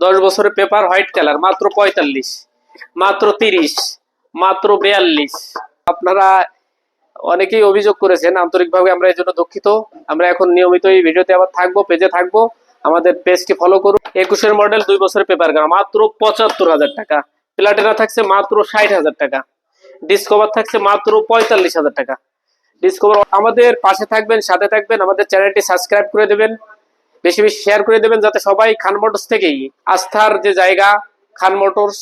দশ বছরের paper white colour মাত্র পঁয়তাল্লিশ, মাত্র তিরিশ, মাত্র বেয়াল্লিশ। আপনারা অনেকেই অভিযোগ করেছেন, আন্তরিকভাবে আমরা এই জন্য দুঃখিত। আমরা এখন নিয়মিত এই ভিডিওতে আবার থাকব, পেজে থাকব। আমাদের পেজটি ফলো করুন। একুশের মডেল দুই বছরের পেপার গাড়ি মাত্র পঁচাত্তর হাজার টাকা। প্লাটিনা থাকছে মাত্র ষাট হাজার টাকা। ডিসকভার থাকছে মাত্র পঁয়তাল্লিশ হাজার টাকা। ডিসকভার আমাদের পাশে থাকবেন, সাথে থাকবেন। আমাদের চ্যানেলটি সাবস্ক্রাইব করে দেবেন। বেশি বেশি শেয়ার করে দেবেন যাতে সবাই খান মোটরস থেকেই, আস্থার যে জায়গা, খান মোটরস,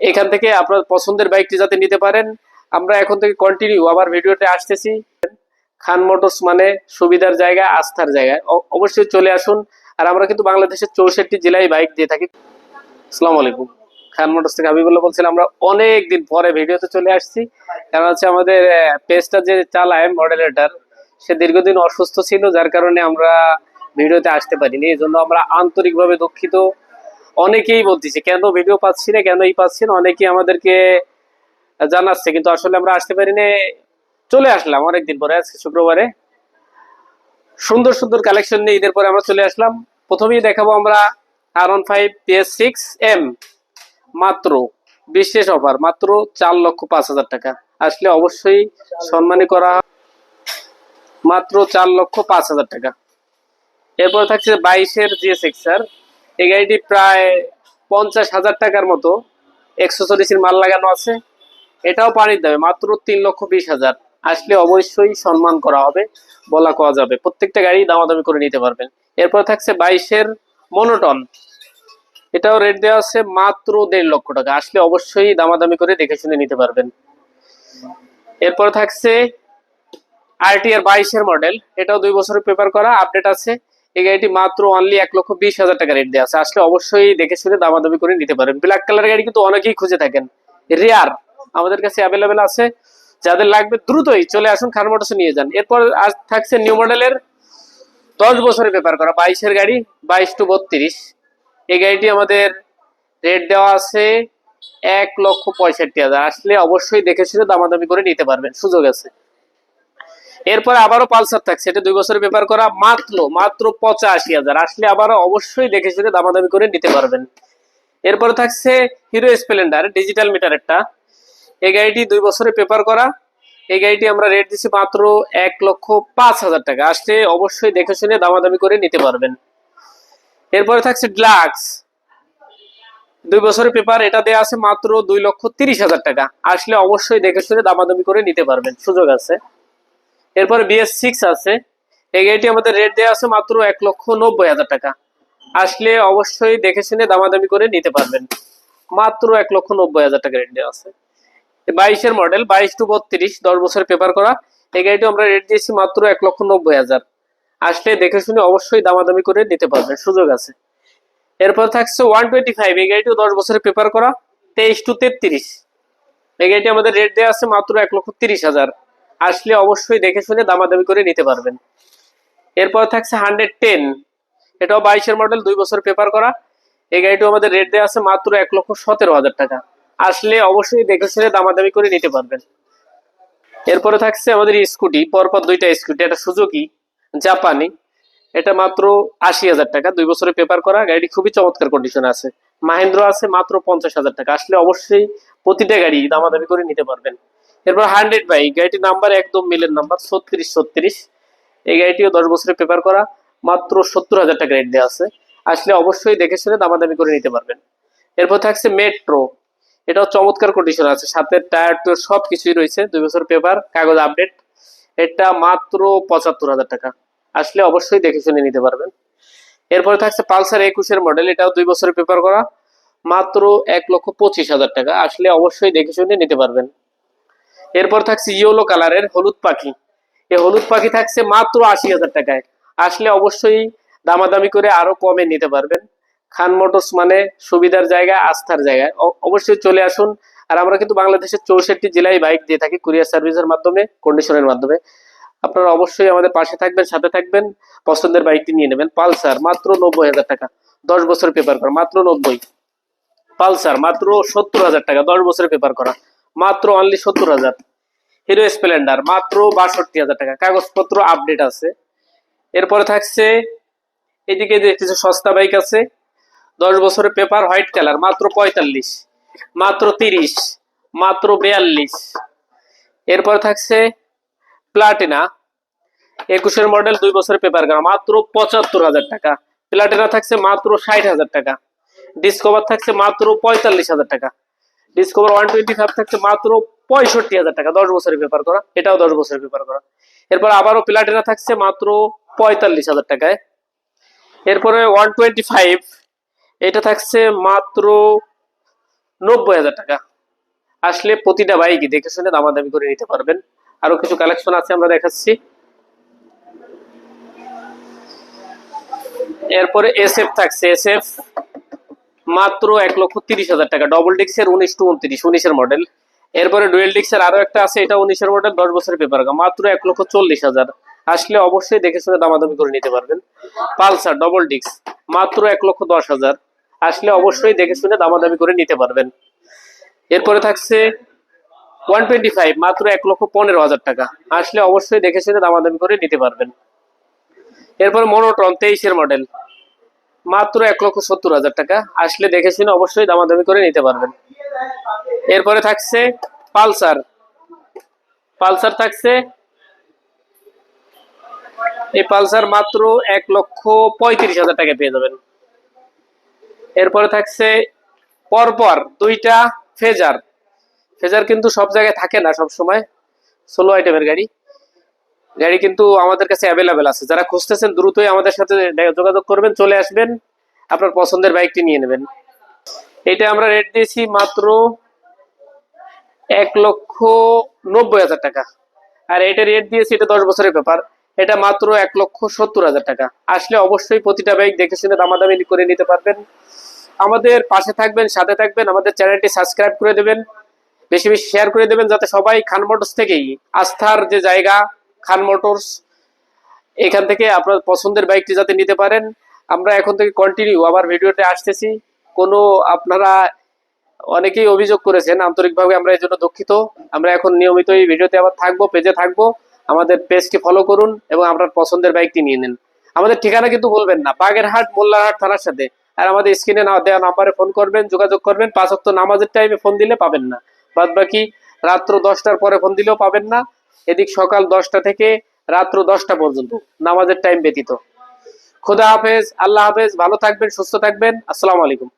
এখান থেকে আপনার পছন্দের বাইকটি যাতে নিতে পারেন। আমরা এখন থেকে কন্টিনিউ আবার ভিডিওতে আসতেছি। খান মোটরস মানে সুবিধার জায়গা, আস্থার জায়গায় অ- অবশ্যই চলে আসুন। আর আমরা কিন্তু বাংলাদেশের চৌষট্টি জেলায় বাইক দিয়ে থাকি। আসসালামু আলাইকুম। খান মোটরস থেকে আমি হাবিবুল্লাহ বলছিলাম আমরা অনেক দিন পরে ভিডিওতে চলে আসছি। কারণ হচ্ছে আমাদের পেজটা যে চালায় মডেলেটার সে দীর্ঘদিন অসুস্থ ছিল, যার কারণে আমরা ভিডিওতে আসতে পারিনি, এই জন্য আমরা আন্তরিকভাবে দুঃখিত। অনেকেই বলতেছে, কেন ভিডিও পাচ্ছি না? কেন এই পাচ্ছি না? অনেকেই আমাদেরকে জানাচ্ছে, কিন্তু আসলে আমরা আসতে পারিনি। চলে আসলাম অনেকদিন পরে, আজকে শুক্রবারে। সুন্দর সুন্দর কালেকশন নিয়ে ঈদের পরে আমরা চলে আসলাম। প্রথমেই দেখাবো আমরা আর one five PS six M মাত্র বিশেষ অফার মাত্র চার লক্ষ পাঁচ হাজার টাকা। আসলে অবশ্যই সম্মানী করা, মাত্র চার লক্ষ পাঁচ হাজার টাকা। এরপর থাকছে বাইশের জিএস এক্সার এই গাড়িটি প্রায় পঞ্চাশ হাজার টাকার মতো। এক্সেসরিজের মাল লাগানো আছে। এটাও পানির দামে, মাত্র তিন লক্ষ বিশ হাজার। আসলে অবশ্যই সম্মান করা হবে, বলা কওয়া যাবে। প্রত্যেকটা গাড়ি দামাদামি করে নিতে পারবেন। এরপর থাকছে বাইশের মনোটন এটাও রেট দেওয়া আছে মাত্র দেড় লক্ষ টাকা। আসলে অবশ্যই দামাদামি করে দেখে শুনে নিতে পারবেন। এরপর থাকছে আরটিআর বাইশের মডেল এটাও দুই বছরের পেপার করা আপডেট আছে। এই গাড়িটি মাত্র অনলি এক লক্ষ বিশ হাজার টাকা রেট দেওয়া আছে। আসলে অবশ্যই দেখে শুনে দামাদামি করে নিতে পারেন। ব্ল্যাক কালার গাড়ি কিন্তু অনেকেই খুঁজে থাকেন। রেয়ার আমাদের কাছে অ্যাভেলেবেল আছে। যাদের লাগবে দ্রুতই চলে আসুন খান মোটরসে নিয়ে যান। এরপর আজ থাকছে নিউ মডেলের দশ বছরের পেপার করা। বাইশের গাড়ি, বাইশ টু বত্রিশ। এই গাড়িটি আমাদের রেট দেওয়া আছে এক লক্ষ পঁয়ষট্টি হাজার। আসলে অবশ্যই দেখে শুনে দামাদামি করে নিতে পারবেন। সুযোগ আছে। এরপর আবারও পালসার থাকছে এটা দুই বছরের পেপার করা, মাত্র মাত্র পঁচাশি হাজার। আসলে আবারও অবশ্যই দেখে শুনে দামাদামি করে নিতে পারবেন। এরপর থাকছে হিরো স্প্লেন্ডার, ডিজিটাল মিটারেরটা। এই গাড়িটি দুই বছরের পেপার করা। এই গাড়িটি আমরা রেট দিচ্ছি মাত্র এক লক্ষ পাঁচ হাজার টাকা। আসলে অবশ্যই দেখে শুনে দামাদামি করে নিতে পারবেন। এরপরে থাকছে গ্লাক্স দুই বছরের পেপার, এটা দেওয়া আছে মাত্র দুই লক্ষ তিরিশ হাজার টাকা। আসলে অবশ্যই দেখে শুনে দামাদামি করে নিতে পারবেন। সুযোগ আছে। এরপরে বিএস সিক্স আছে। এই গাড়িটি আমাদের রেট দেওয়া আছে মাত্র এক লক্ষ নব্বই হাজার টাকা। আসলে অবশ্যই দেখে শুনে দামাদামি করে নিতে পারবেন। মাত্র এক লক্ষ নব্বই হাজার টাকা রেট দেওয়া আছে। বাইশের মডেল বাইশ টু বত্রিশ, দশ বছরের পেপার করা। এই গাড়িটি আমরা রেট দিয়েছি মাত্র এক লক্ষ নব্বই হাজার। আসলে দেখে শুনে অবশ্যই দামাদামি করে নিতে পারবেন, সুযোগ আছে। এরপর থাকছে ওয়ান টোয়েন্টি ফাইভ এই গাড়িটিও দশ বছরের পেপার করা, তেইশ টু তেত্রিশ। এই গাড়িটি আমাদের রেট দেওয়া আছে মাত্র এক লক্ষ তিরিশ হাজার। আসলে অবশ্যই দেখে শুনে দামাদামি করে নিতে পারবেন। এরপর থাকছে হান্ড্রেড টেন। এটাও বাইশের মডেল, দুই বছর পেপার করা। এই গাড়িটিও আমাদের রেট দেওয়া আছে মাত্র এক লক্ষ সতেরো হাজার টাকা। আসলে অবশ্যই দেখে শুনে দামাদামি করে নিতে পারবেন। এরপরে থাকছে আমাদের স্কুটি, পরপর দুইটা স্কুটি একটা সুজুকি, জাপানি। এটা মাত্র আশি হাজার টাকা, দুই বছরের পেপার করা। গাড়িটি খুবই চমৎকার কন্ডিশন আছে। মাহেন্দ্র আছে মাত্র পঞ্চাশ হাজার টাকা। আসলে অবশ্যই প্রতিটা গাড়ি দামাদামি করে নিতে পারবেন। এরপর হান্ড্রেড বাই গাড়িটির নাম্বার একদম মিলের নাম্বার, ছত্রিশ ছত্রিশ। এই গাড়িটিও দশ বছরের পেপার করা, মাত্র সত্তর হাজার টাকা রেট দেওয়া আছে। আসলে অবশ্যই দেখে শুনে দামাদামি করে নিতে পারবেন। এরপর থাকছে মেট্রো এটাও চমৎকার কন্ডিশন আছে। সাথে টায়ার টুয়ার সব কিছুই রয়েছে, দুই বছর পেপার কাগজ আপডেট এটা মাত্র পঁচাত্তর হাজার টাকা। আসলে অবশ্যই দেখে শুনে নিতে পারবেন। এরপরে থাকছে পালসার একুশের মডেল এটাও দুই বছরের পেপার করা, মাত্র এক লক্ষ পঁচিশ হাজার টাকা। আসলে অবশ্যই দেখে শুনে নিতে পারবেন। এরপর থাকছে ইয়েলো কালারের হলুদ পাখি। এই হলুদ পাখি থাকছে মাত্র আশি হাজার টাকায়। আসলে অবশ্যই দামাদামি করে আরও কমে নিতে পারবেন। খান মোটরস মানে সুবিধার জায়গা, আস্থার জায়গায় অ- অবশ্যই চলে আসুন। আর আমরা কিন্তু বাংলাদেশের চৌষট্টি জেলায় বাইক দিয়ে থাকি কুরিয়ার সার্ভিসের মাধ্যমে কন্ডিশনের মাধ্যমে। আপনারা অবশ্যই আমাদের পাশে থাকবেন, সাথে থাকবেন। পছন্দের বাইকটি নিয়ে নেবেন। পালসার, মাত্র নব্বই হাজার টাকা। দশ বছর পেপার করা, মাত্র নব্বই। পালসার, মাত্র সত্তর হাজার টাকা। দশ বছরের পেপার করা, মাত্র অনলি সত্তর হাজার। হিরো স্প্লেন্ডার, মাত্র বাষট্টি হাজার টাকা। কাগজপত্র আপডেট আছে। এরপরে থাকছে, এদিকে কিছু সস্তা বাইক আছে, দশ বছরের পেপার হোয়াইট কালার মাত্র পঁয়তাল্লিশ, মাত্র তিরিশ, মাত্র বিয়াল্লিশ। এরপর থাকছে প্লাটিনা একুশের মডেল দুই বছরের পেপার গান মাত্র পঁচাত্তর হাজার টাকা। প্লাটিনা থাকছে মাত্র ষাট হাজার টাকা। ডিসকভার থাকছে মাত্র পঁয়তাল্লিশ হাজার টাকা। ডিসকভার ওয়ান টোয়েন্টি ফাইভ থাকছে মাত্র পঁয়ষট্টি হাজার টাকা, দশ বছরের পেপার করা, এটাও দশ বছরের পেপার করা। এরপর আবারও প্লাটিনা থাকছে মাত্র পঁয়তাল্লিশ হাজার টাকায়। এরপরে ওয়ান টোয়েন্টি ফাইভ এটা থাকছে মাত্র নব্বই হাজার টাকা। আসলে প্রতিটা বাইকই দেখে শুনে দামাদামি করে নিতে পারবেন। আরও কিছু কালেকশন আছে, আমরা দেখাচ্ছি। এরপরে এসএফ থাকছে এসএফ মাত্র এক লক্ষ তিরিশ হাজার টাকা। ডবল ডিক্সের উনিশ টু উনত্রিশ, উনিশের মডেল এরপরে ডুয়েল ডিক্সের আরও একটা আছে, এটা উনিশের মডেল দশ বছরের পেপার মাত্র এক লক্ষ চল্লিশ হাজার। আসলে অবশ্যই দেখে শুনে দামাদামি করে নিতে পারবেন। পালসার ডবল ডিক্স মাত্র এক লক্ষ দশ হাজার। আসলে অবশ্যই দেখে শুনে দামাদামি করে নিতে পারবেন। এরপরে থাকছে ওয়ান টোয়েন্টি ফাইভ, মাত্র এক লক্ষ পনেরো হাজার টাকা। আসলে অবশ্যই দেখে শুনে দামাদামি করে নিতে পারবেন। এরপর মনোটন তেইশের মডেল মাত্র এক লক্ষ সত্তর হাজার টাকা। আসলে দেখে শুনে অবশ্যই দামাদামি করে নিতে পারবেন। এরপরে থাকছে পালসার। পালসার থাকছে এই পালসার মাত্র এক লক্ষ পঁয়ত্রিশ হাজার টাকা পেয়ে যাবেন। এরপরে থাকছে পরপর দুইটা ফেজার। ফেজার কিন্তু সব জায়গায় থাকে না সব সময় ষোলো আইটেমের গাড়ি। গাড়ি কিন্তু আমাদের কাছে অ্যাভেলেবেল আছে। যারা খুঁজতেছেন দ্রুতই আমাদের সাথে যোগাযোগ করবেন, চলে আসবেন, আপনার পছন্দের বাইকটি নিয়ে নেবেন। এটা আমরা রেট দিয়েছি মাত্র এক লক্ষ নব্বই হাজার টাকা। আর এটা রেট দিয়েছি, এটা দশ বছরের ব্যাপার। এটা মাত্র এক লক্ষ সত্তর হাজার টাকা। আসলে অবশ্যই প্রতিটা বাইক দেখে শুনে দামাদামি করে নিতে পারবেন। আমাদের পাশে থাকবেন, সাথে থাকবেন, আমাদের চ্যানেলটি সাবস্ক্রাইব করে দেবেন। বেশি বেশি শেয়ার করে দেবেন, যাতে সবাই খান মোটরস থেকেই আস্থার যে জায়গা খান মোটরস। এখান থেকে আপনার পছন্দের বাইকটি যাতে নিতে পারেন। আমরা এখন থেকে কন্টিনিউ আবার ভিডিওতে আসতেছি। কোনো আপনারা অনেকেই অভিযোগ করেছেন, আন্তরিকভাবে আমরা এই জন্য দুঃখিত। আমরা এখন নিয়মিত এই ভিডিওতে আবার থাকব, পেজে থাকব। আমাদের পেজটি ফলো করুন এবং আপনার পছন্দের বাইকটি নিয়ে নিন। আমাদের ঠিকানা কিন্তু বলবেন না, বাগেরহাট, মোল্লারহাট থানার সাথে। আর আমাদের স্ক্রিনে না দেওয়া নাম্বারে ফোন করবেন, যোগাযোগ করবেন। পাঁচ নামাজের টাইমে ফোন দিলে পাবেন না। বাদ বাকি রাত্র দশটার পরে ফোন দিলেও পাবেন না। এদিক সকাল দশটা থেকে রাত্র দশটা পর্যন্ত নামাজের টাইম ব্যতীত। খোদা হাফেজ, আল্লাহ হাফেজ, ভালো থাকবেন, সুস্থ থাকবেন। আসসালামু আলাইকুম।